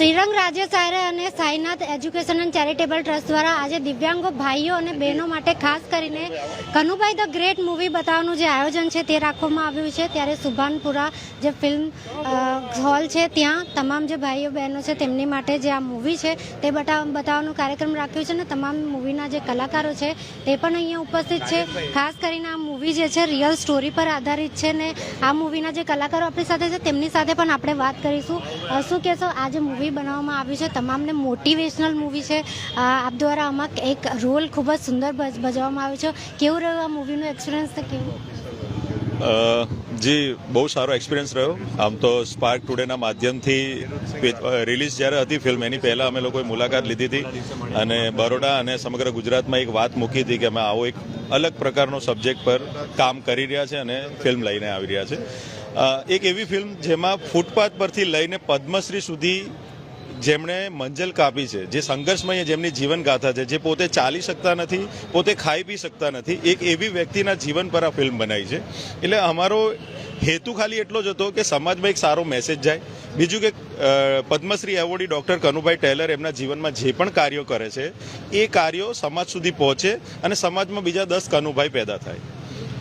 શ્રીરંગ રાજ્ય સાયરે અને Sainath education and charitable trust દ્વારા આજે દિવ્યાંગો ભાઈઓ અને બહેનો માટે ખાસ કરીને કનુભાઈ ધ ગ્રેટ મૂવી બતાવવાનું જે આયોજન છે તે રાખવામાં આવ્યું છે. ત્યારે સુભાનપુરા જે ફિલ્મ હોલ છે, ત્યાં તમામ જે ભાઈઓ બહેનો છે તેમની માટે જે આ મૂવી છે તે બતાવ, બતાવવાનું કાર્યક્રમ રાખ્યું છે અને તમામ મૂવીના જે કલાકારો છે તે પણ અહીંયા ઉપસ્થિત છે. ખાસ કરીને આ મૂવી જે છે રિયલ સ્ટોરી પર આધારિત છે ને આ મૂવીના જે કલાકારો આપણી સાથે છે તેમની સાથે પણ આપણે વાત કરીશું. શું કહેશો આજે જે મૂવી બનાવવામાં આવ્યું છે. તમામને મોટિવેશનલ મૂવી છે. આપ દ્વારા આમાં એક રોલ ખૂબ જ સુંદર ભજ- ભજવવામાં આવ્યો છે. કેવું રહ્યું આ મૂવીનો એક્સપિરિયન્સ કેવું? જી, બહુ સારો એક્સપિરિયન્સ રહ્યો. આમ તો સ્પાર્ક ટુડેના માધ્યમથી રિલીઝ જ્યારે હતી ફિલ્મ એની પહેલાં અમે લોકોએ મુલાકાત લીધી હતી. અને બરોડા અને સમગ્ર ગુજરાતમાં એક વાત મૂકી હતી કે અમે આવો એક અલગ પ્રકારનો સબ્જેક્ટ પર કામ કરી રહ્યા છે અને ફિલ્મ લઈને આવી રહ્યા છે. એક એવી ફિલ્મ જેમાં ફૂટપાથ પરથી લઈને પદ્મશ્રી સુધી જેમણે મંજલ કાપી છે, જે સંઘર્ષમય જેમની જીવન ગાથા છે, જે પોતે ચાલી શકતા નથી, પોતે ખાઈ પી શકતા નથી, એક એવી વ્યક્તિના જીવન પર આ ફિલ્મ બનાવી છે. એટલે અમારો હેતુ ખાલી એટલો જ હતો કે સમાજમાં એક સારો મેસેજ જાય. બીજું કે પદ્મશ્રી એવોર્ડી ડૉક્ટર કનુભાઈ ટેલર એમના જીવનમાં જે પણ કાર્યો કરે છે, એ કાર્યો સમાજ સુધી પહોંચે અને સમાજમાં બીજા દસ કનુભાઈ પેદા થાય.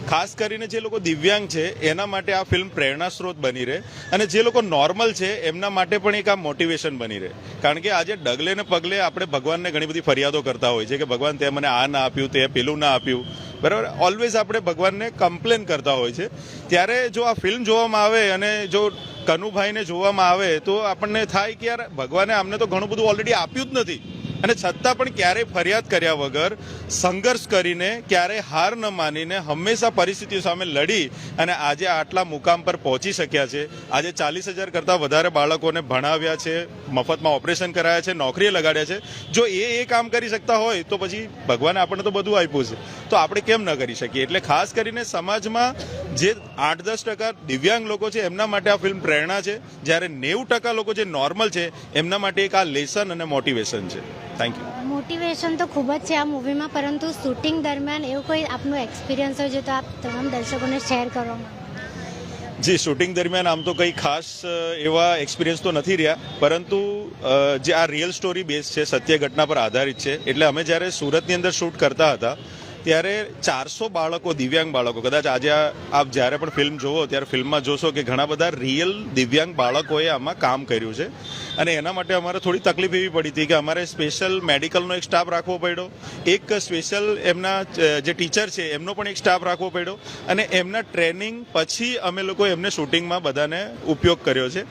ખાસ કરીને જે લોકો દિવ્યાંગ છે, એના માટે આ ફિલ્મ પ્રેરણા સ્ત્રોત બની રહે અને જે લોકો નોર્મલ છે, એમના માટે પણ એક આ મોટિવેશન બની રહે. કારણ કે આજે ડગલે ને પગલે આપણે ભગવાનને ઘણી બધી ફરિયાદો કરતા હોય છે કે ભગવાન તે મને આ ના આપ્યું, તે પેલું ના આપ્યું. બરાબર? ઓલવેઝ આપણે ભગવાનને કમ્પ્લેન કરતા હોય છે. ત્યારે જો આ ફિલ્મ જોવામાં આવે અને જો કનુભાઈને જોવામાં આવે તો આપણને થાય કે યાર ભગવાને અમને તો ઘણું બધું ઓલરેડી આપ્યું જ નથી. અને છતાં પણ ક્યારેય ફરિયાદ કર્યા વગર સંઘર્ષ કરીને ક્યારેય હાર ન માનીને હંમેશા પરિસ્થિતિઓ સામે લડી અને આજે આટલા મુકામ પર પહોંચી શક્યા છે. આજે ચાલીસ હજાર કરતાં વધારે બાળકોને ભણાવ્યા છે, મફતમાં ઓપરેશન કરાયા છે, નોકરીએ લગાડ્યા છે. જો એ એ કામ કરી શકતા હોય તો પછી ભગવાને આપણને તો બધું આપ્યું છે. તો આપણે કેમ ન કરી શકીએ? એટલે ખાસ કરીને સમાજમાં જે આઠ દસ ટકા દિવ્યાંગ લોકો છે, એમના માટે આ ફિલ્મ પ્રેરણા છે. જ્યારે નેવું ટકા લોકો જે નોર્મલ છે, એમના માટે એક આ લેસન અને મોટિવેશન છે. થેન્ક યુ મોટિવેશન તો ખૂબ જ છે આ મૂવીમાં પરંતુ શૂટિંગ દરમિયાન એવું કોઈ આપનો એક્સપિરિયન્સ હોય જે તો આપ તમામ દર્શકોને શેર કરો. જી શૂટિંગ દરમિયાન આમ તો કંઈ ખાસ એવા એક્સપિરિયન્સ તો નથી રહ્યા પરંતુ જે આ રિયલ સ્ટોરી બેઝ છે સત્ય ઘટના પર આધારિત છે એટલે અમે જ્યારે સુરતની અંદર શૂટ કરતા હતા ત્યારે ચારસો બાળકો, દિવ્યાંગ બાળકો, કદાચ આજે આપ જ્યારે પણ ફિલ્મ જોવો, ત્યારે ફિલ્મમાં જોશો કે ઘણા બધા રિયલ દિવ્યાંગ બાળકોએ આમાં કામ કર્યું છે. અને એના માટે અમારે થોડી તકલીફ એવી પડી હતી કે અમારે સ્પેશિયલ મેડિકલનો એક સ્ટાફ રાખવો પડ્યો. એક સ્પેશિયલ એમના જે ટીચર છે, એમનો પણ એક સ્ટાફ રાખવો પડ્યો. અને એમના ટ્રેનિંગ પછી અમે લોકો એમને શૂટિંગમાં બધાને ઉપયોગ કર્યો છે.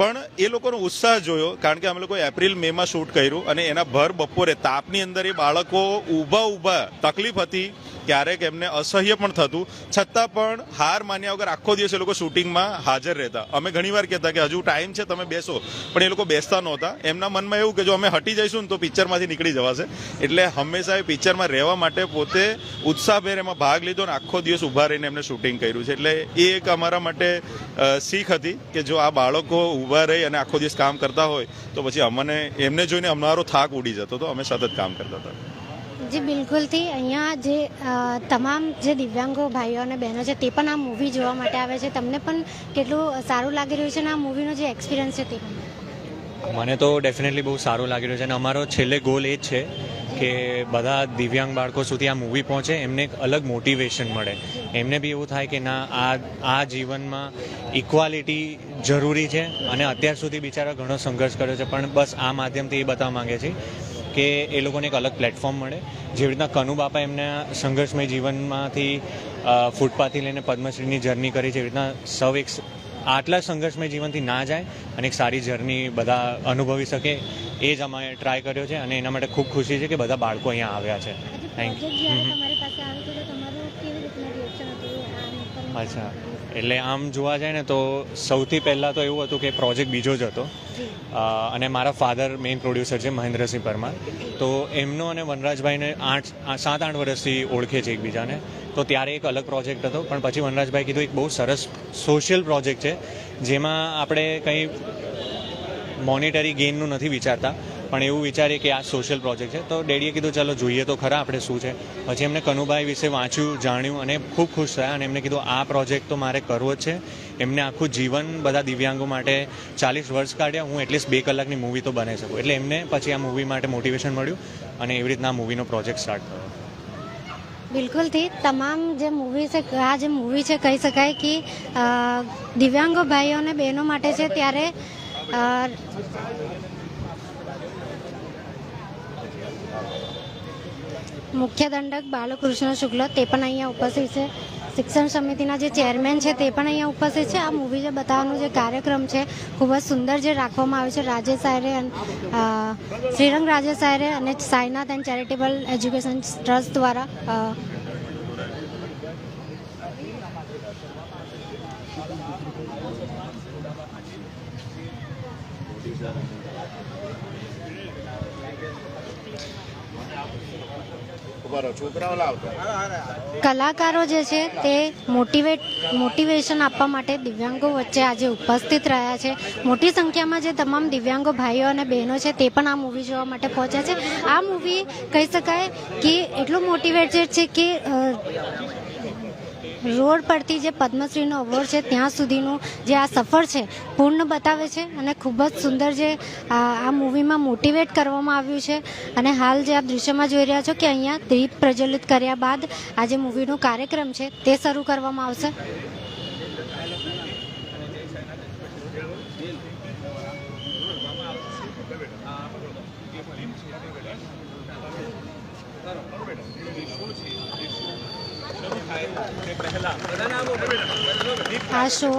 પણ એ લોકોનો ઉત્સાહ જોયો, કારણ કે અમે લોકો એપ્રિલ મે માં શૂટ કર્યું અને એના ભર બપોરે તાપની અંદર એ બાળકો ઊભા ઊભા તકલીફ હતી, ક્યારેક એમને અસહ્ય પણ થતું. છતાં પણ હાર માન્યા વગર આખો દિવસ એ લોકો શૂટિંગમાં હાજર રહેતા. અમે ઘણીવાર કહેતા કે હજુ ટાઈમ છે, તમે બેસો. પણ એ લોકો બેસતા નહોતા. એમના મનમાં એવું કે જો અમે હટી જઈશું ને તો પિક્ચરમાંથી નીકળી જવાશે. એટલે હંમેશા એ પિક્ચરમાં રહેવા માટે પોતે ઉત્સાહભેર એમાં ભાગ લીધો અને આખો દિવસ ઊભા રહીને એમને શૂટિંગ કર્યું છે. એટલે એ એક અમારા માટે શીખ હતી કે જો આ બાળકો ઊભા રહી અને આખો દિવસ કામ કરતા હોય તો પછી અમને એમને જોઈને અમારો થાક ઉડી જતો હતો અમે સતત કામ કરતા હતા. જી બિલકુલથી. અહીંયા જે તમામ જે દિવ્યાંગો ભાઈઓ અને બહેનો છે તે પણ આ મૂવી જોવા માટે આવે છે. તમને પણ કેટલું સારું લાગી રહ્યું છે અને આ મૂવીનો જે એક્સપિરિયન્સ છે તે મને તો ડેફિનેટલી બહુ સારું લાગી રહ્યું છે અને અમારો છેલ્લે ગોલ એ જ છે કે બધા દિવ્યાંગ બાળકો સુધી આ મૂવી પહોંચે એમને એક અલગ મોટિવેશન મળે. એમને બી એવું થાય કે ના, આ આ જીવનમાં ઇક્વાલિટી જરૂરી છે અને અત્યાર સુધી બિચારા ઘણો સંઘર્ષ કર્યો છે. પણ બસ આ માધ્યમથી એ બતાવવા માંગે છે કે એ લોકોને એક અલગ પ્લેટફોર્મ મળે. જેવી રીતના કનુ બાપા એમના સંઘર્ષમય જીવનમાંથી ફૂટપાથી લઈને પદ્મશ્રીની જર્ની કરી છે, એવી રીતના સૌ એક આટલા સંઘર્ષમય જીવનથી ના જાય અને એક સારી જર્ની બધા અનુભવી શકે, એ જ અમે ટ્રાય કર્યો છે અને એના માટે ખૂબ ખુશી છે કે બધા બાળકો અહીંયા આવ્યા છે. થેન્ક પર? અચ્છા. એટલે આમ જોવા જાય ને તો સૌથી પહેલાં તો એવું હતું કે પ્રોજેક્ટ બીજો જ હતો. અને મારા ફાધર મેઇન પ્રોડ્યુસર છે મહેન્દ્રસિંહ પરમાર. તો એમનો અને વનરાજભાઈને આઠ સાત આઠ વર્ષથી ઓળખે છે એકબીજાને. તો ત્યારે એક અલગ પ્રોજેક્ટ હતો પણ પછી વનરાજભાઈ કીધું એક બહુ સરસ સોશિયલ પ્રોજેક્ટ છે જેમાં આપણે કંઈ મોનિટરી ગેઇનનું નથી વિચારતા. પણ એવું વિચારીએ કે આ સોશિયલ પ્રોજેક્ટ છે. તો ડેડીએ કીધું, ચાલો, જોઈએ તો ખરા આપણે શું છે. પછી એમને કનુભાઈ વિશે વાંચ્યું, જાણ્યું અને ખૂબ ખુશ થયા અને એમને કીધું, આ પ્રોજેક્ટ તો મારે કરવો જ છે. એમને આખું જીવન બધા દિવ્યાંગો માટે ચાલીસ વર્ષ કાઢ્યા. હું એટલીસ્ટ બે કલાકની મૂવી તો બનાવી શકું. એટલે એમને પછી આ મૂવી માટે મોટિવેશન મળ્યું અને એવી રીતના મૂવીનો પ્રોજેક્ટ સ્ટાર્ટ થયો. બિલકુલથી તમામ જે મૂવી છે, આ જે મૂવી છે, કહી શકાય કે દિવ્યાંગો ભાઈઓ અને બહેનો માટે છે, ત્યારે મુખ્ય દંડક બાલકૃષ્ણ શુક્લ તે પણ અહીંયા ઉપસ્થિત છે. શિક્ષણ સમિતિના જે ચેરમેન છે તે પણ અહીંયા ઉપસ્થિત છે. આ મૂવી જે બતાવવાનો જે કાર્યક્રમ છે ખૂબ જ સુંદર જે રાખવામાં આવ્યો છે. રાજેશ સાયરે અને, શ્રીરંગ રાજેશ સાયરે અને Sainath and charitable education trust દ્વારા કલાકારો જે છે તે મોટિવેટ મોટિવેશન આપવા માટે દિવ્યાંગો વચ્ચે આજે ઉપસ્થિત રહ્યા છે. મોટી સંખ્યામાં જે તમામ દિવ્યાંગો ભાઈઓ અને બહેનો છે તે પણ આ મૂવી જોવા માટે પહોંચ્યા છે. આ મૂવી કહી શકાય કે એટલું મોટિવેટેડ છે કે રોડ પરથી જે પદ્મશ્રીનો એવોર્ડ છે ત્યાં સુધીનું જે આ સફર છે પૂર્ણ બતાવે છે અને ખૂબ જ સુંદર જે આ મૂવીમાં મોટિવેટ કરવામાં આવ્યું છે અને હાલ જે આપ દૃશ્યમાં જોઈ રહ્યા છો કે અહીંયા દીપ પ્રજ્વલિત કર્યા બાદ આ જે મૂવીનો કાર્યક્રમ છે તે શરૂ કરવામાં આવશે આ શો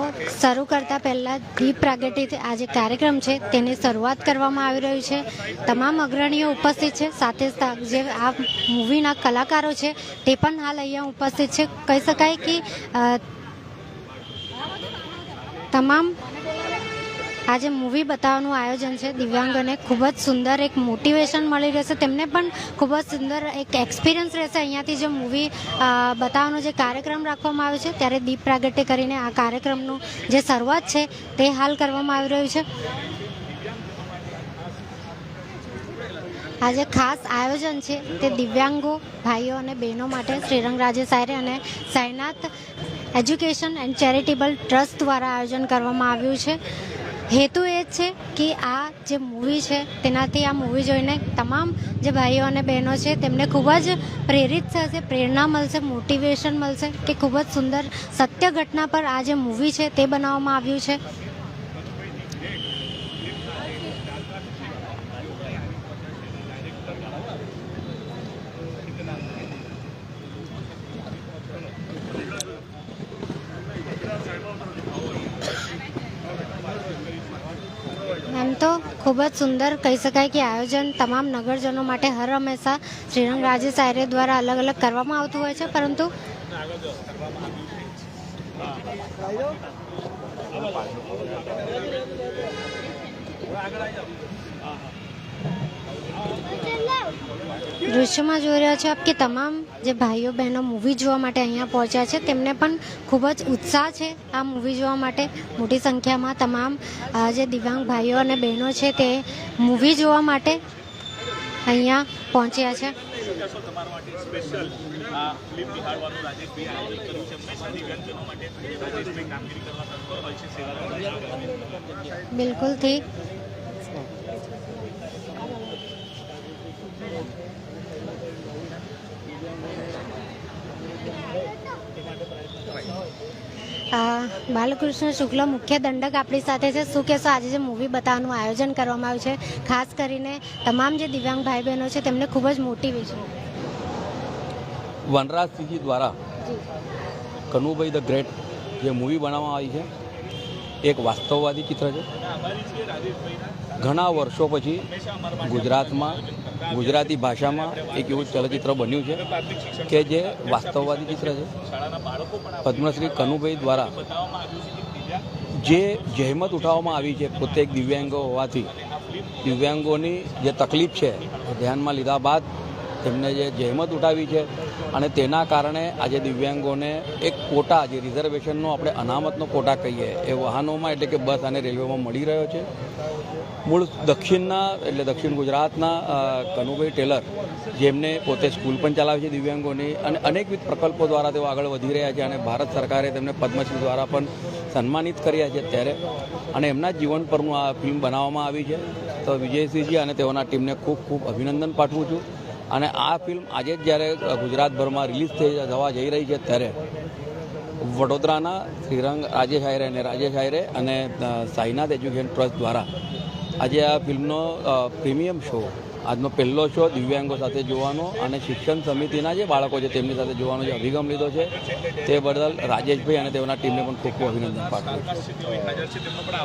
શરૂ કરતા પહેલા દીપ પ્રાગટ્ય આ જે કાર્યક્રમ છે, તેની શરૂઆત કરવામાં આવી રહ્યું છે. તમામ અગ્રણીઓ ઉપસ્થિત છે, સાથે જે આ મૂવીના કલાકારો છે, તે પણ હાલ અહીંયા ઉપસ્થિત છે. કહી શકાય કે તમામ આ જે મૂવી બતાવવાનું આયોજન છે. દિવ્યાંગોને ખૂબ જ સુંદર એક મોટિવેશન મળી રહેશે. તેમને પણ ખૂબ જ સુંદર એક એક્સપિરિયન્સ રહેશે અહીંયાથી જે મૂવી બતાવવાનો જે કાર્યક્રમ રાખવામાં આવ્યો છે. ત્યારે દીપ પ્રાગટ્ય કરીને આ કાર્યક્રમનું જે શરૂઆત છે તે હાલ કરવામાં આવી રહ્યું છે. આજે ખાસ આયોજન છે તે દિવ્યાંગો, ભાઈઓ અને બહેનો માટે શ્રીરંગ રાજે સાયરે અને Sainath education and charitable trust દ્વારા આયોજન કરવામાં આવ્યું છે. હેતુ એ જ છે કે આ જે મૂવી છે, તેનાથી આ મૂવી જોઈને તમામ જે ભાઈઓ અને બહેનો છે, તેમને ખૂબ જ પ્રેરિત થશે, પ્રેરણા મળશે મોટિવેશન મળશે કે ખૂબ જ સુંદર સત્ય ઘટના પર આ જે મૂવી છે, તે બનાવવામાં આવ્યું છે એમ તો ખૂબ જ સુંદર કહી શકાય કે આયોજન તમામ નગરજનો માટે હર હંમેશા શ્રીરંગ રાજે સાયરે દ્વારા અલગ અલગ કરવામાં આવતું હોય છે, પરંતુ દૃશ્યમાં જોઈ રહ્યા છો આપ કે તમામ જે ભાઈઓ બહેનો મૂવી જોવા માટે અહીંયા પહોંચ્યા છે, તેમને પણ ખૂબ જ ઉત્સાહ છે આ મૂવી જોવા માટે. મોટી સંખ્યામાં તમામ જે દિવ્યાંગ ભાઈઓ અને બહેનો છે તે મૂવી જોવા માટે અહીંયા પહોંચ્યા છે. બિલકુલથી બાલકૃષ્ણ શુક્લ મુખ્ય દંડક આપણી સાથે છે. શું કહેશો? આજે જે મૂવી બતાવવાનું આયોજન કરવામાં આવ્યું છે ખાસ કરીને તમામ જે દિવ્યાંગ ભાઈ બહેનો છે તેમને ખૂબ જ મોટિવેશન વનરાજસિંહજી દ્વારા કનુભાઈ ધ ગ્રેટ જે મૂવી બનાવવામાં આવી છે એક વાસ્તવવાદી ચિત્ર છે. ઘણા વર્ષો પછી ગુજરાતમાં ગુજરાતી ભાષામાં એક એવું ચલચિત્ર બન્યું છે કે જે વાસ્તવવાદી ચિત્ર છે. પદ્મશ્રી કનુભાઈ દ્વારા જે જહેમત ઉઠાવવામાં આવી છે પોતે દિવ્યાંગો હોવાથી, દિવ્યાંગોની જે તકલીફ છે ધ્યાનમાં લીધા બાદ તેમને જે જહેમત ઉઠાવી છે અને તેના કારણે આજે દિવ્યાંગોને એક કોટા, જે રિઝર્વેશનનો આપણે અનામતનો કોટા કહીએ, એ વાહનોમાં એટલે કે બસ અને રેલવેમાં મળી રહ્યો છે. મૂળ દક્ષિણના એટલે દક્ષિણ ગુજરાતના કનુભાઈ ટેલર, જેમને પોતે સ્કૂલ પણ ચલાવે છે દિવ્યાંગોની, અને અનેકવિધ પ્રકલ્પો દ્વારા તેઓ આગળ વધી રહ્યા છે અને ભારત સરકારે તેમને પદ્મશ્રી દ્વારા પણ સન્માનિત કર્યા છે ત્યારે અને એમના જીવન પરનું આ ફિલ્મ બનાવવામાં આવી છે. તો વિજયસિંહજી અને તેઓના ટીમને ખૂબ ખૂબ અભિનંદન પાઠવું છું. અને આ ફિલ્મ આજે જ જ્યારે ગુજરાતભરમાં રિલીઝ થઈ થવા જઈ રહી છે ત્યારે વડોદરાના શ્રીરંગ રાજેશ આયરે અને રાજેશ આયરે અને સાઈનાથ એજ્યુકેશન ટ્રસ્ટ દ્વારા આજે આ ફિલ્મનો પ્રીમિયમ શો આજનો પહેલો શો દિવ્યાંગો સાથે જોવાનો અને શિક્ષણ સમિતિના જે બાળકો છે તેમની સાથે જોવાનો જે અભિગમ લીધો છે તે બદલ રાજેશભાઈ અને તેમના ટીમને પણ ખૂબ ખૂબ અભિનંદન પાઠવું છું.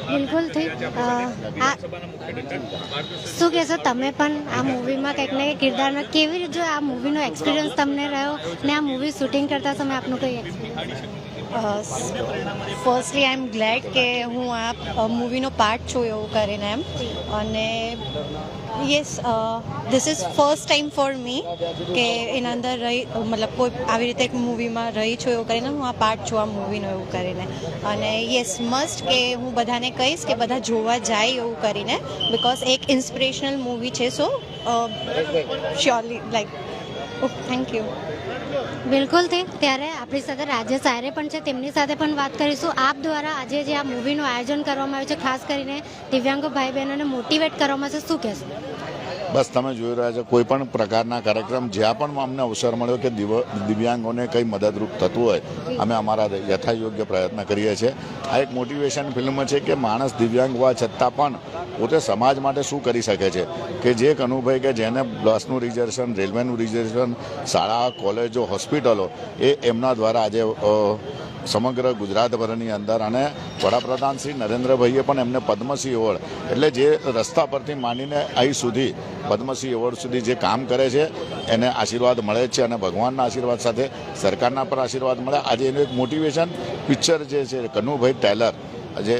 બિલકુલથી શું કહેશો? તમે પણ આ મૂવીમાં કંઈક ને કંઈક કિરદારનો કેવી રીતે આ મૂવીનો એક્સપિરિયન્સ તમને રહ્યો ને આ મૂવી શૂટિંગ કરતા સમયે આપનું કંઈ experience firstly I am glad કે હું આ મૂવીનો પાર્ટ છું એવું કરીને એમ. અને yes this is first time for me કે એના અંદર રહી, મતલબ કોઈ આવી રીતે એક મૂવીમાં રહી છું એવું કરીને હું આ પાર્ટ છું આ મૂવીનો એવું કરીને. અને યસ મસ્ટ કે હું બધાને કહીશ કે બધા જોવા જાય એવું કરીને બિકોઝ એક ઇન્સ્પિરેશનલ મૂવી છે so surely like thank you બિલકુલ તે ત્યારે આપણી સાથે રાજેશ આયરે પણ છે, તેમની સાથે પણ વાત કરીશું. આપ દ્વારા આજે જે આ મૂવીનું આયોજન કરવામાં આવ્યું છે, ખાસ કરીને દિવ્યાંગો ભાઈ બહેનોને મોટિવેટ કરવામાં છે શું કહેશો? બસ તમે જોઈ રહ્યા છો, કોઈ પણ પ્રકારના કાર્યક્રમ જ્યાં પણ અમને અવસર મળ્યો કે દિવ- દિવ્યાંગોને કંઈ મદદરૂપ થતું હોય, અમે અમારા યથાયોગ્ય પ્રયત્ન કરીએ છીએ. આ એક મોટિવેશન ફિલ્મ છે કે માણસ દિવ્યાંગ હોવા છતાં પણ પોતે સમાજ માટે શું કરી શકે છે? કે જે કનુભાઈ કે જેને બસનું રિઝર્વેશન રેલવેનું રિઝર્વેશન શાળા, કોલેજો હોસ્પિટલો એ એમના દ્વારા આજે સમગ્ર ગુજરાતભરની અંદર અને વડાપ્રધાન શ્રી નરેન્દ્રભાઈએ પણ એમને પદ્મશ્રી એવોર્ડ, એટલે જે રસ્તા પરથી માંડીને અહીં સુધી પદ્મશ્રી એવોર્ડ સુધી જે કામ કરે છે, એને આશીર્વાદ મળે છે અને ભગવાનના આશીર્વાદ સાથે સરકારના પણ આશીર્વાદ મળે. આજે એનું એક મોટિવેશન પિક્ચર જે છે, કનુભાઈ ટેલર. આજે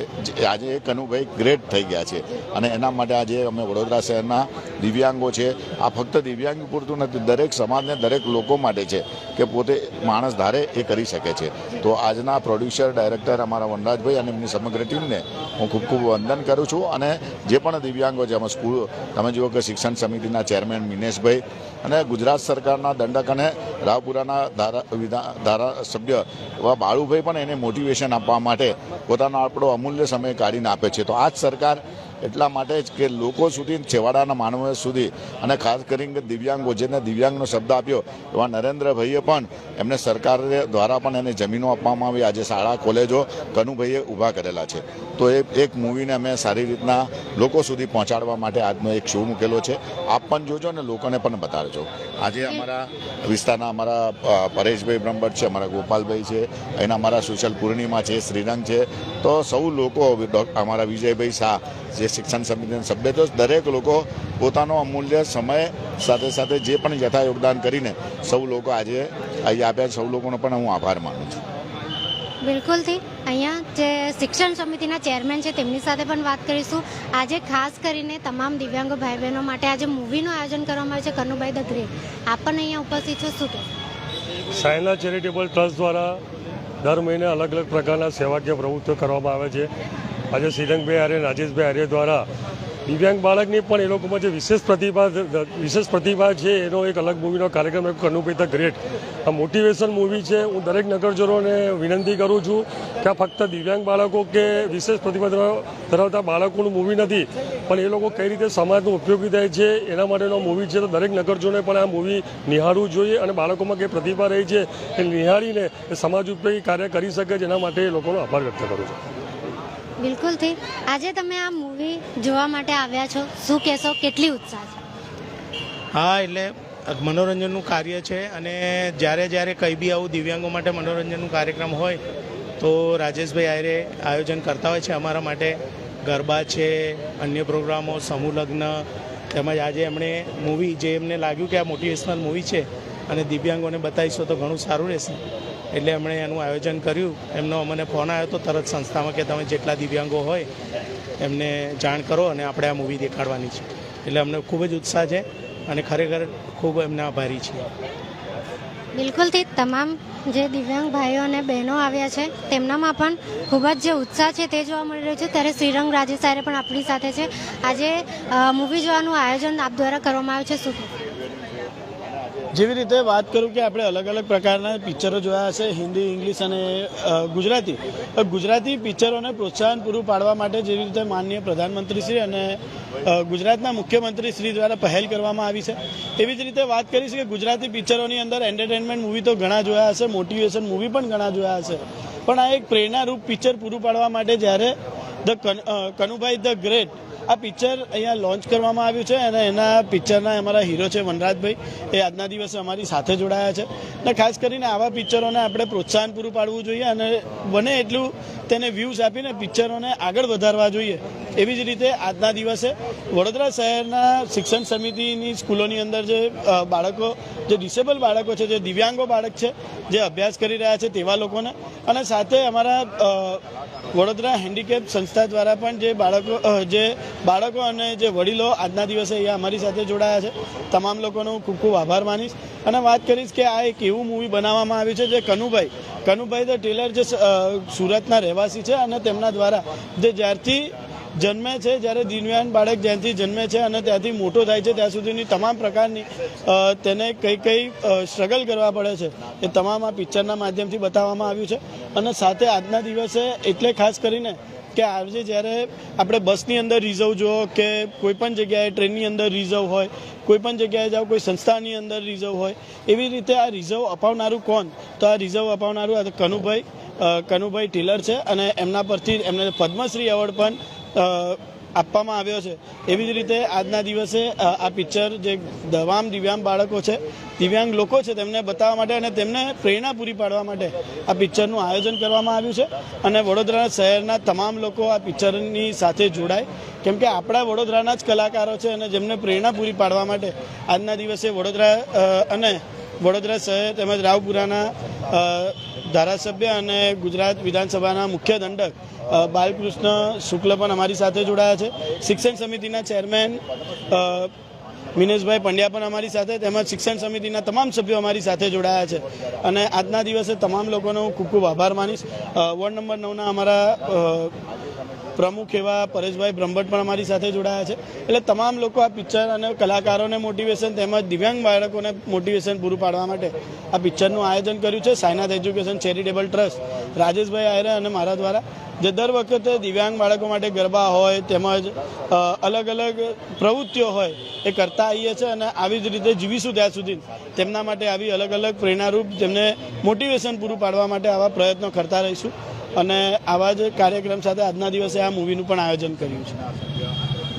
આજે કનુભાઈ ગ્રેટ થઈ ગયા છે. અને એના માટે આજે અમે વડોદરા શહેરના દિવ્યાંગો છે. આ ફક્ત દિવ્યાંગ પૂરતું નથી, દરેક સમાજને દરેક લોકો માટે છે કે પોતે માણસ ધારે એ કરી શકે છે. તો આજના પ્રોડ્યુસર ડાયરેક્ટર અમારા વનરાજભાઈ અને એમની સમગ્ર ટીમને હું ખૂબ ખૂબ વંદન કરું છું. અને જે પણ દિવ્યાંગો છે, અમે સ્કૂલ, તમે જુઓ કે શિક્ષણ સમિતિના ચેરમેન મિનેશભાઈ અને ગુજરાત સરકારના દંડક અને રાવપુરાના ધારા, વિધા, ધારાસભ્ય એવા બાળુભાઈ પણ એને મોટિવેશન આપવા માટે પોતાનો આપણો અમૂલ્ય સમય કાઢીને આપે છે. તો આ જ સરકાર એટલા માટે જ કે લોકો સુધી છેવાડાના માનવો સુધી અને ખાસ કરીને દિવ્યાંગો જેને દિવ્યાંગનો શબ્દ આપ્યો એવા નરેન્દ્રભાઈએ પણ એમને સરકાર દ્વારા પણ એને જમીનો આપવામાં આવી. આજે શાળા કોલેજો કનુભાઈએ ઊભા કરેલા છે. તો એ એક મૂવીને અમે સારી રીતના લોકો સુધી પહોંચાડવા માટે આજનો એક શો મૂકેલો છે. આપ પણ જોજો અને લોકોને પણ બતાડજો. આજે અમારા વિસ્તારના અમારા પરેશભાઈ બ્રહ્મભટ્ટ છે અમારા ગોપાલભાઈ છે એના અમારા સુશલ પૂર્ણિમા છે શ્રીરંગ છે. તો સૌ લોકો અમારા વિજયભાઈ શાહ જે શિક્ષણ સમિતિના સભ્ય તો દરેક લોકો પોતાનો અમૂલ્ય સમય સાથે સાથે જે પણ યથા યોગદાન કરીને સૌ લોકો આજે અહીંયા આપ્યા સૌ લોકોનો પણ હું આભાર માનું છું. બિલકુલથી અહીંયા જે શિક્ષણ સમિતિના ચેરમેન છે તેમની સાથે પણ વાત કરીશું. આજે ખાસ કરીને તમામ દિવ્યાંગો ભાઈ બહેનો માટે આજે મૂવીનું આયોજન કરવામાં આવ્યું છે કનુભાઈ દગરે. આપ પણ અહીંયા ઉપસ્થિત છો શું કહેશો સાયના ચેરિટેબલ ટ્રસ્ટ દ્વારા દર મહિને અલગ અલગ પ્રકારના સેવાકીય પ્રવૃત્તિઓ કરવામાં આવે છે. આજે શ્રીરંગભાઈ આર્ય રાજેશભાઈ આર્ય દ્વારા દિવ્યાંગ બાળકની પણ એ લોકોમાં જે વિશેષ પ્રતિભા વિશેષ પ્રતિભા છે, એનો એક અલગ મૂવીનો કાર્યક્રમ એક કનુભાઈ ધ ગ્રેટ. આ મોટિવેશન મૂવી છે. હું દરેક નગરજનોને વિનંતી કરું છું કે આ ફક્ત દિવ્યાંગ બાળકો કે વિશેષ પ્રતિભા ધરાવતા બાળકોનું મૂવી નથી, પણ એ લોકો કઈ રીતે સમાજનો ઉપયોગી થાય છે, એના માટેનો મૂવી છે. તો દરેક નગરજનોએ પણ આ મૂવી નિહાળવું જોઈએ અને બાળકોમાં કઈ પ્રતિભા રહી છે, એ નિહાળીને સમાજ ઉપયોગી કાર્ય કરી શકે છે. એના માટે એ લોકોનો આભાર વ્યક્ત કરું છું. બિલકુલથી આજે તમે આ મૂવી જોવા માટે આવ્યા છો. શું કહેશો? કેટલી ઉત્સાહ હા, એટલે મનોરંજનનું કાર્ય છે અને જ્યારે જ્યારે કંઈ બી આવું દિવ્યાંગો માટે મનોરંજનનું કાર્યક્રમ હોય, તો રાજેશભાઈ આયરે આયોજન કરતા હોય છે અમારા માટે. ગરબા છે, અન્ય પ્રોગ્રામો, સમૂહ લગ્ન, તેમજ આજે એમણે મૂવી જે એમને લાગ્યું કે આ મોટિવેશનલ મૂવી છે અને દિવ્યાંગોને બતાવીશું તો ઘણું સારું રહેશે. એટલે એમણે એનું આયોજન કર્યું. એમનો અમને ફોન આવ્યો તો તરત સંસ્થામાં કે તમે જેટલા દિવ્યાંગો હોય, એમને જાણ કરો અને આપણે આ મૂવી દેખાડવાની છે. એટલે અમને ખૂબ જ ઉત્સાહ છે અને ખરેખર ખૂબ એમના આભારી છીએ. બિલકુલથી તમામ જે દિવ્યાંગ ભાઈઓ અને બહેનો આવ્યા છે, તેમનામાં પણ ખૂબ જ જે ઉત્સાહ છે તે જોવા મળી રહ્યો છે. ત્યારે શ્રીરંગ રાજે સાહેબ પણ આપણી સાથે છે. આજે મૂવી જોવાનું આયોજન આપ દ્વારા કરવામાં આવ્યું છે. શું? જેવી રીતે વાત કરું કે આપણે અલગ અલગ પ્રકારના પિક્ચરો જોયા હશે, હિન્દી, ઇંગ્લિશ અને ગુજરાતી. ગુજરાતી પિક્ચરોને પ્રોત્સાહન પૂરું પાડવા માટે જેવી રીતે માનનીય પ્રધાનમંત્રી શ્રી અને ગુજરાતના મુખ્યમંત્રી શ્રી દ્વારા પહેલ કરવામાં આવી છે. એવી જ રીતે વાત કરીશ કે ગુજરાતી પિક્ચરોની અંદર એન્ટરટેનમેન્ટ મૂવી તો ઘણા જોયા હશે, મોટિવેશન મૂવી પણ ઘણા જોયા હશે. પણ આ એક પ્રેરણારૂપ પિક્ચર પૂરું પાડવા માટે જ્યારે ધ કનુભાઈ ધ ગ્રેટ આ પિક્ચર અહીંયા લોન્ચ કરવામાં આવ્યું છે અને એના પિક્ચરના અમારા હીરો છે વનરાજભાઈ. એ આજના દિવસે અમારી સાથે જોડાયા છે. અને ખાસ કરીને આવા પિક્ચરોને આપણે પ્રોત્સાહન પૂરું પાડવું જોઈએ અને બને એટલું તેને વ્યૂઝ આપીને પિક્ચરોને આગળ વધારવા જોઈએ. એવી જ રીતે આજના દિવસે વડોદરા શહેરના શિક્ષણ સમિતિની સ્કૂલોની અંદર જે બાળકો, જે ડિસેબલ બાળકો છે, જે દિવ્યાંગો બાળક છે, જે અભ્યાસ કરી રહ્યા છે તેવા લોકોને અને સાથે અમારા વડોદરા હેન્ડીકેપ સંસ્થા દ્વારા પણ જે બાળકો જે બાળકો અને જે વડીલો આજના દિવસે અહીંયા અમારી સાથે જોડાયા છે, તમામ લોકોનો હું ખૂબ ખૂબ આભાર માનીશ અને વાત કરીશ કે આ એક એવું મૂવી બનાવવામાં આવ્યું છે જે કનુભાઈ કનુભાઈ ધ ટેલર જે સુરતના રહેવાસી છે અને તેમના દ્વારા જે જ્યારથી જન્મે છે, જ્યારે દિવ્યાંગ બાળક જ્યાંથી જન્મે છે અને ત્યાંથી મોટો થાય છે, ત્યાં સુધીની તમામ પ્રકારની તેને કઈ કઈ સ્ટ્રગલ કરવા પડે છે, એ તમામ આ પિક્ચરના માધ્યમથી બતાવવામાં આવ્યું છે. અને સાથે આજના દિવસે એટલે ખાસ કરીને કે આજે જ્યારે આપણે બસની અંદર રિઝર્વ જુઓ કે કોઈ પણ જગ્યાએ ટ્રેનની અંદર રિઝર્વ હોય, કોઈ પણ જગ્યાએ જાઓ, કોઈ સંસ્થાની અંદર રિઝર્વ હોય, એવી રીતે આ રિઝર્વ અપાવનારું કોણ? તો આ રિઝર્વ અપાવનારું આ કનુભાઈ કનુભાઈ ટેલર છે અને એમના પરથી એમને પદ્મશ્રી એવોર્ડ પણ આપવામાં આવ્યો છે. એવી જ રીતે આજના દિવસે આ પિક્ચર જે દવામ દિવ્યાંગ બાળકો છે, દિવ્યાંગ લોકો છે, તેમને બતાવવા માટે અને તેમને પ્રેરણા પૂરી પાડવા માટે આ પિક્ચરનું આયોજન કરવામાં આવ્યું છે. અને વડોદરા શહેરના તમામ લોકો આ પિક્ચરની સાથે જોડાય. કેમ કે આપણા વડોદરાના જ કલાકારો છે અને જેમને પ્રેરણા પૂરી પાડવા માટે આજના દિવસે વડોદરા અને વડોદરા શહેર તેમજ રાવપુરાના ધારાસભ્ય અને ગુજરાત વિધાનસભાના મુખ્ય દંડક બાલકૃષ્ણ શુક્લ પણ અમારી સાથે જોડાયા છે. શિક્ષણ સમિતિના ચેરમેન મિનેશભાઈ પંડ્યા પણ અમારી સાથે, તેમજ શિક્ષણ સમિતિના તમામ સભ્યો અમારી સાથે જોડાયા છે. અને આજના દિવસે તમામ લોકોનો હું ખૂબ ખૂબ આભાર માનીશ. વોર્ડ નંબર નવના અમારા પ્રમુખ એવા પરેશભાઈ બ્રહ્મભટ્ટ પણ અમારી સાથે જોડાયા છે. એટલે તમામ લોકો આ પિક્ચર અને કલાકારોને મોટિવેશન તેમજ દિવ્યાંગ બાળકોને મોટિવેશન પૂરું પાડવા માટે આ પિક્ચરનું આયોજન કર્યું છે. Sainath education charitable trust, Rajeshbhai આયરે અને મારા દ્વારા. જે દર વખતે દિવ્યાંગ બાળકો માટે ગરબા હોય તેમજ અલગ અલગ પ્રવૃત્તિઓ હોય એ કરતા આવીએ છીએ અને આવી જ રીતે જીવીશું ત્યાં સુધી. તેમના માટે આવી અલગ અલગ પ્રેરણારૂપ તેમને મોટિવેશન પૂરું પાડવા માટે આવા પ્રયત્નો કરતા રહીશું. અને આવા જ કાર્યક્રમ સાથે આજના દિવસે આ મૂવીનું પણ આયોજન કર્યું છે.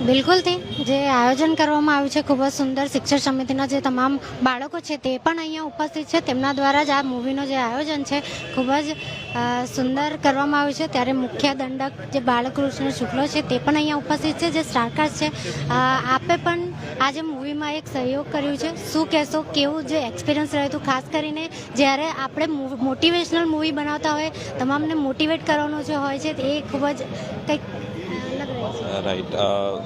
બિલકુલથી જે આયોજન કરવામાં આવ્યું છે, ખૂબ જ સુંદર શિક્ષક સમિતિના જે તમામ બાળકો છે, તે પણ અહીંયા ઉપસ્થિત છે. તેમના દ્વારા જ આ મૂવીનું જે આયોજન છે, ખૂબ જ સુંદર કરવામાં આવ્યું છે. ત્યારે મુખ્ય દંડક જે બાળકૃષ્ણ શુક્લ છે, તે પણ અહીંયા ઉપસ્થિત છે, જે સ્ટારકાસ્ટ છે. આપે પણ આ જે મૂવીમાં એક સહયોગ કર્યું છે. શું કહેશો? કેવું જે એક્સપિરિયન્સ રહ્યું હતું? ખાસ કરીને જ્યારે આપણે મોટિવેશનલ મૂવી બનાવતા હોય, તમામને મોટિવેટ કરવાનું જે હોય છે એ ખૂબ જ કંઈક રાઈટ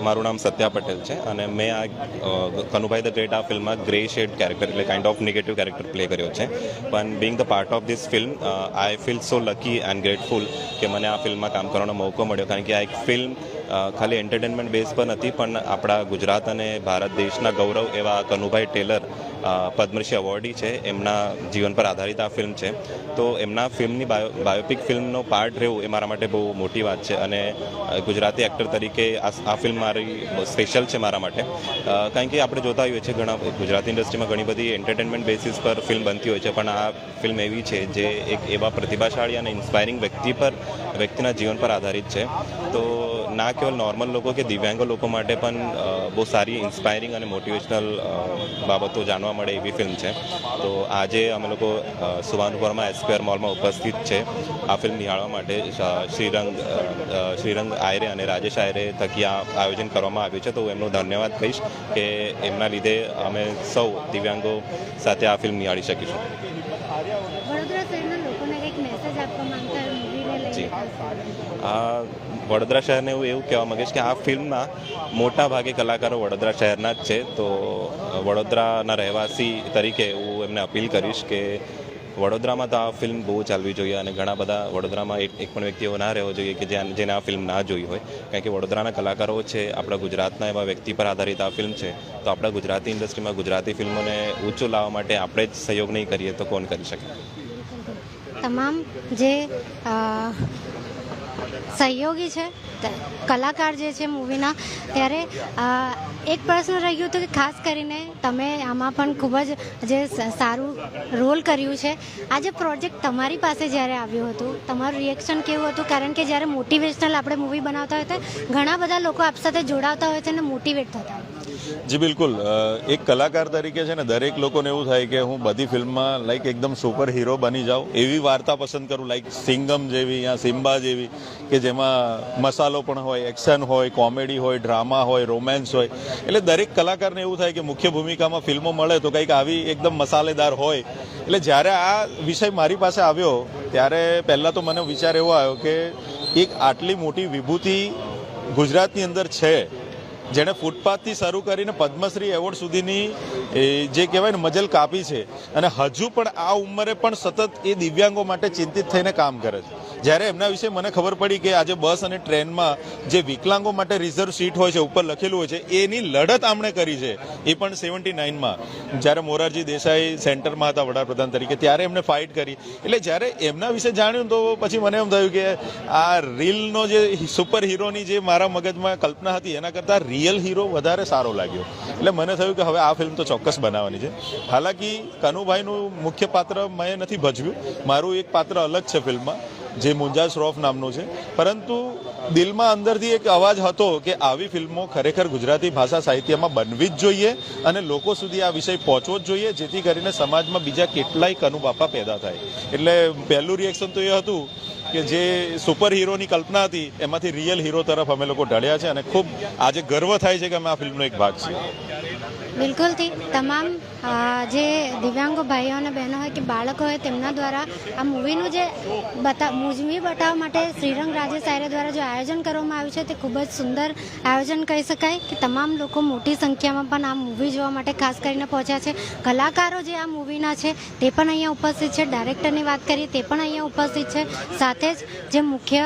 મારું નામ સત્યા પટેલ છે અને મેં આ અ, કનુભાઈ ધ ગ્રેટ આ ફિલ્મમાં ગ્રે શેડ કેરેક્ટર એટલે kind of negative character play કર્યો છે. પણ being the part of this film I feel so lucky and grateful કે મને આ ફિલ્મમાં કામ કરવાનો મોકો મળ્યો. કારણ કે આ એક ફિલ્મ ખાલી એન્ટરટેનમેન્ટ બેઝ પર નથી, પણ આપણા ગુજરાત અને ભારત દેશના ગૌરવ એવા કનુભાઈ ટેલર પદ્મશ્રી એવોર્ડી છે. એમના જીવન પર આધારિત આ ફિલ્મ છે. તો એમના ફિલ્મની બાયો બાયોપિક ફિલ્મનો પાર્ટ રહેવું એ મારા માટે બહુ મોટી વાત છે અને ગુજરાતી એક્ટર તરીકે આ ફિલ્મ મારી સ્પેશિયલ છે મારા માટે. કારણ કે આપણે જોતા હોઈએ છીએ ઘણા, ગુજરાતી ઇન્ડસ્ટ્રીમાં ઘણી બધી એન્ટરટેનમેન્ટ બેસિસ પર ફિલ્મ બનતી હોય છે, પણ આ ફિલ્મ એવી છે જે એક એવા પ્રતિભાશાળી અને ઇન્સ્પાયરિંગ વ્યક્તિ પર, વ્યક્તિના જીવન પર આધારિત છે. તો ના કેવલ નોર્મલ લોકો કે દિવ્યાંગો લોકો માટે પણ બહુ સારી ઇન્સ્પાયરિંગ અને મોટિવેશનલ બાબતો જાણવા મળે એવી ફિલ્મ છે. તો આજે અમે લોકો સુવાનપુરમાં એસ્ક્વેર મોલમાં ઉપસ્થિત છે. આ ફિલ્મ નિહાળવા માટે શ્રીરંગ શ્રીરંગ આયરે અને રાજેશ આયરે થકી આ આયોજન કરવામાં આવ્યું છે. તો હું એમનો ધન્યવાદ કહીશ કે એમના લીધે અમે સૌ દિવ્યાંગો સાથે આ ફિલ્મ નિહાળી શકીશું. જી. વડોદરા શહેરને હું એવું કહેવા માગીશ કે આ ફિલ્મમાં મોટા ભાગે કલાકારો વડોદરા શહેરના જ છે. તો વડોદરાના રહેવાસી તરીકે હું એમને અપીલ કરીશ કે વડોદરામાં તો આ ફિલ્મ બહુ ચાલવી જોઈએ અને ઘણા બધા વડોદરામાં એક પણ વ્યક્તિ એવો ના રહેવો જોઈએ કે જ્યાં જેને આ ફિલ્મ ના જોઈ હોય. કારણ કે વડોદરાના કલાકારો છે, આપણા ગુજરાતના એવા વ્યક્તિ પર આધારિત આ ફિલ્મ છે. તો આપણા ગુજરાતી ઇન્ડસ્ટ્રીમાં ગુજરાતી ફિલ્મોને ઊંચું લાવવા માટે આપણે જ સહયોગ નહીં કરીએ તો કોણ કરી શકે? તમામ જે સહયોગી છે કલાકાર જે છે મૂવીના, ત્યારે એક પ્રશ્ન રહ્યું હતું કે ખાસ કરીને તમે આમાં પણ ખૂબ જ જે સારું રોલ કર્યું છે. આ જે પ્રોજેક્ટ તમારી પાસે જ્યારે આવ્યું હતું, તમારું રિએક્શન કેવું હતું? કારણ કે જ્યારે મોટિવેશનલ આપણે મૂવી બનાવતા હોય ત્યારે ઘણા બધા લોકો આપ સાથે જોડાવતા હોય છે અને મોટિવેટ થતા હોય જી, બિલકુલ. એક કલાકાર તરીકે છે ને દરેક લોકોને એવું થાય કે હું બધી ફિલ્મમાં લાઈક એકદમ સુપર હીરો બની જાઉં. એવી વાર્તા પસંદ કરું, લાઈક સિંગમ જેવી, યા સિમ્બા જેવી, કે જેમાં મસાલો પણ હોય, એક્શન હોય, કોમેડી હોય, ડ્રામા હોય, રોમેન્સ હોય. એટલે દરેક કલાકારને એવું થાય કે મુખ્ય ભૂમિકામાં ફિલ્મો મળે તો કંઈક આવી એકદમ મસાલેદાર હોય. એટલે જ્યારે આ વિષય મારી પાસે આવ્યો, ત્યારે પહેલાં તો મને વિચાર એવો આવ્યો કે એક આટલી મોટી વિભૂતિ ગુજરાતની અંદર છે. જેણે ફૂટપાથથી શરૂ કરીને પદ્મશ્રી એવોર્ડ સુધીની જે કહેવાય ને, મજલ કાપી છે. અને હજુ પણ આ ઉંમરે પણ સતત એ દિવ્યાંગો માટે ચિંતિત થઈને કામ કરે છે. જ્યારે એમના વિશે મને ખબર પડી કે આજે બસ અને ટ્રેનમાં જે વિકલાંગો માટે રિઝર્વ સીટ હોય છે, ઉપર લખેલું હોય છે, એની લડત આમણે કરી છે. એ પણ સેવન્ટી નાઇનમાં. જ્યારે મોરારજી દેસાઈ સેન્ટરમાં હતા વડાપ્રધાન તરીકે, ત્યારે એમણે ફાઇટ કરી. એટલે જ્યારે એમના વિશે જાણ્યું તો પછી મને એમ થયું કે આ રીલનો જે સુપર હીરોની જે મારા મગજમાં કલ્પના હતી, એના કરતાં રિયલ હીરો વધારે સારો લાગ્યો. એટલે મને થયું કે હવે આ ફિલ્મ તો ચોક્કસ બનાવવાની છે. હાલાકી કનુભાઈનું મુખ્ય પાત્ર મેં નથી ભજવ્યું. મારું એક પાત્ર અલગ છે ફિલ્મમાં જે મુંજા શ્રોફ નામનું છે. પરંતુ દિલમાં અંદરથી એક અવાજ હતો કે આવી ફિલ્મો ખરેખર ગુજરાતી ભાષા સાહિત્યમાં બનવી જ જોઈએ અને લોકો સુધી આ વિષય પહોંચવો જ જોઈએ, જેથી કરીને સમાજમાં બીજા કેટલાય કનુબાપા પેદા થાય. એટલે પહેલું રિએક્શન તો એ હતું કે જે સુપર હીરોની કલ્પના હતી, એમાંથી રિયલ હીરો તરફ અમે લોકો ઢળ્યા છે અને ખૂબ આજે ગર્વ થાય છે કે અમે આ ફિલ્મનો એક ભાગ છીએ. બિલકુલથી તમામ જે દિવ્યાંગો ભાઈઓ અને બહેનો હોય કે બાળકો હોય, તેમના દ્વારા આ મૂવીનું જે બતા, મૂવી બતાવવા માટે શ્રીરંગ રાજે સાયરે દ્વારા જે આયોજન કરવામાં આવ્યું છે, તે ખૂબ જ સુંદર આયોજન કહી શકાય કે તમામ લોકો મોટી સંખ્યામાં પણ આ મૂવી જોવા માટે ખાસ કરીને પહોંચ્યા છે. કલાકારો જે આ મૂવીના છે, તે પણ અહીંયા ઉપસ્થિત છે. ડાયરેક્ટરની વાત કરીએ, તે પણ અહીંયા ઉપસ્થિત છે. સાથે જ જે મુખ્ય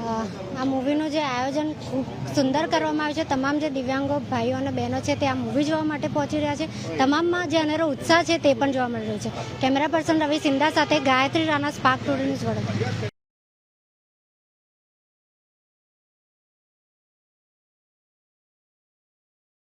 અ, આ મૂવીનું જે આયોજન ખૂબ સુંદર કરવામાં આવ્યું છે. તમામ જે દિવ્યાંગો ભાઈઓ અને બહેનો છે તે આ મૂવી જોવા માટે પહોંચી રહ્યા છે. તમામમાં જે અનેરો ઉત્સાહ છે તે પણ જોવા મળી રહ્યો છે. કેમેરા પર્સન રવિ સિંધા સાથે Gayatri Rana spark today news Vadodara.